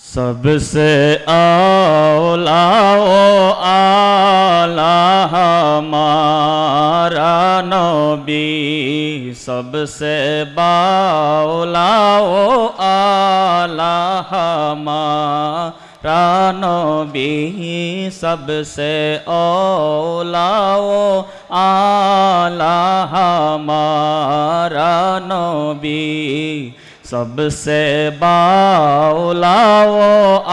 सबसे औला ओ आला हमारा नबी सबसे बाउला ओ आला हमारा नबी सबसे ओलाओ आला हमारा नबी सबसे बाउलाओ,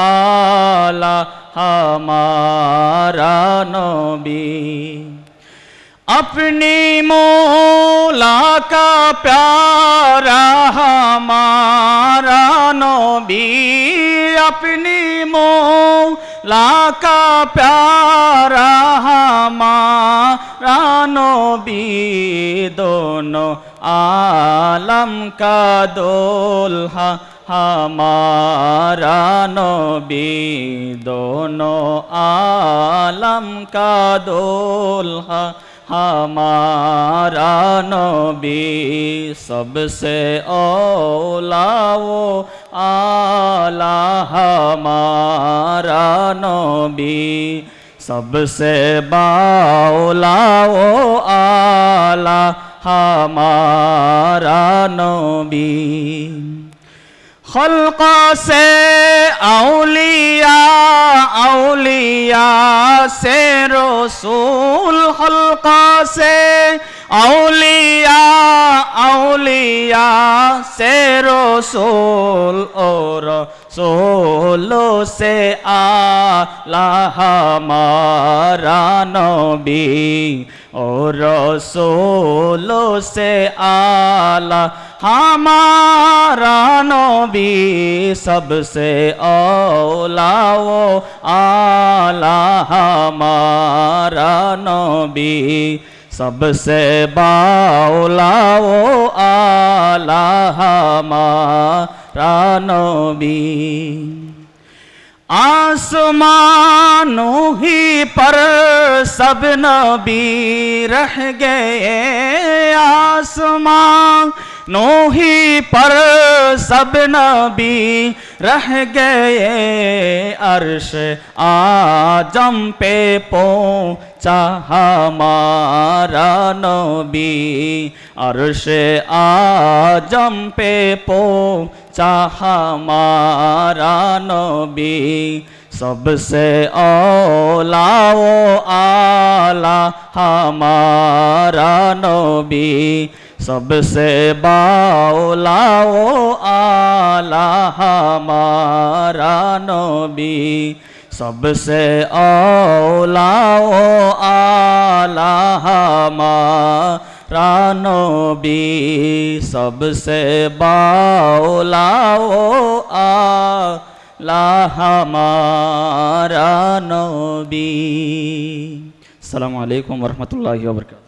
आला हमारा नबी। अपनी मोला का प्यारा हमारा नबी अपनी मौला का प्यारा हमारा नबी दोनों आलम का दोल्हा हमारा नबी दोनों आलम का दोल्हा हमारा नबी सबसे ओलाओ आला हमारा नबी सबसे बाओलाओ आला हमारा नबी खल्का से औलिया औलिया से रसूल खल्का से औलिया औलिया से रसूल और सोलो से आला हमारा नबी और सोलो से आला हमारा नबी सबसे औलाओ आला हमारा नबी सबसे बाउलाओ आला हमारा नबी। आसमानों ही पर सब नबी रह गए। आसमान नो ही पर सब नबी रह गए। अर्श आज़म पे पहुँचा हमारा नबी, अर्श आज़म पे पहुँचा हमारा नबी, सबसे औलाओ आला हमारा नबी, सबसे बाउलाओ आला हमारा नबी, सबसे औलाओ आला हमारा नबी सबसे बाउला ओ आला हमारा नबी सलाम अलैकुम वरहमतुल्लाहि व बरकातहू